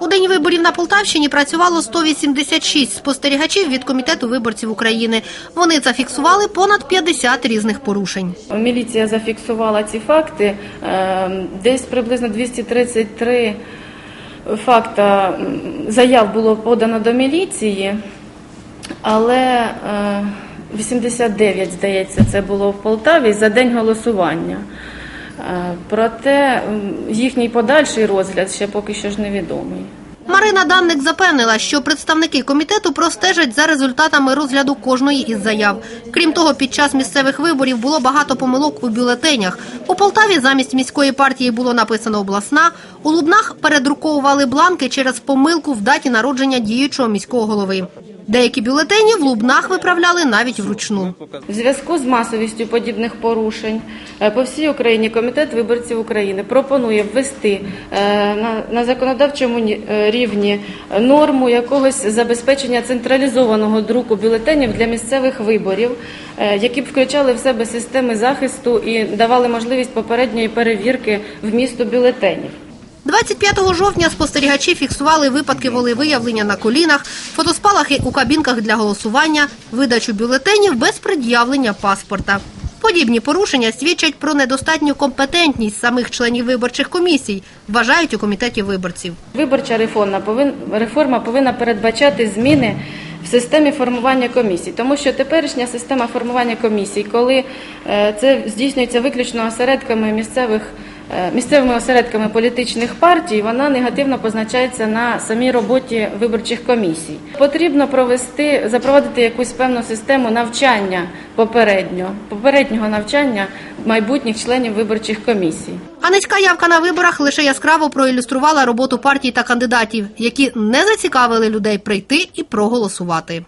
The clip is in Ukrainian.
У день виборів на Полтавщині працювало 186 спостерігачів від комітету виборців України. Вони зафіксували понад 50 різних порушень. Міліція зафіксувала ці факти. Е, Десь приблизно 233 факта м, заяв було подано до міліції, але е, 89, здається, це було в Полтаві за день голосування. Е, Проте їхній подальший розгляд ще поки що ж невідомий. Марина Данник запевнила, що представники комітету простежать за результатами розгляду кожної із заяв. Крім того, під час місцевих виборів було багато помилок у бюлетенях. У Полтаві замість міської партії було написано обласна. У Лубнах передруковували бланки через помилку в даті народження діючого міського голови. Деякі бюлетені в Лубнах виправляли навіть вручну. В зв'язку з масовістю подібних порушень е, по всій Україні Комітет виборців України пропонує ввести е, на, законодавчому е, рівні норму якогось забезпечення централізованого друку бюлетенів для місцевих виборів, які б включали в себе системи захисту і давали можливість попередньої перевірки вмісту бюлетенів. 25 жовтня спостерігачі фіксували випадки волевиявлення на колінах, фотоспалахи у кабінках для голосування, видачу бюлетенів без пред'явлення паспорта. Подібні порушення свідчать про недостатню компетентність самих членів виборчих комісій, вважають у комітеті виборців. Виборча реформа повин, реформа повинна передбачати зміни в системі формування комісій, тому що теперішня система формування комісій, коли е, це здійснюється виключно осередками місцевих. Е, Місцевими осередками політичних партій вона негативно позначається на самій роботі виборчих комісій. Потрібно провести запровадити якусь певну систему навчання попереднього попереднього навчання майбутніх членів виборчих комісій. А низька явка на виборах лише яскраво проілюструвала роботу партій та кандидатів, які не зацікавили людей прийти і проголосувати.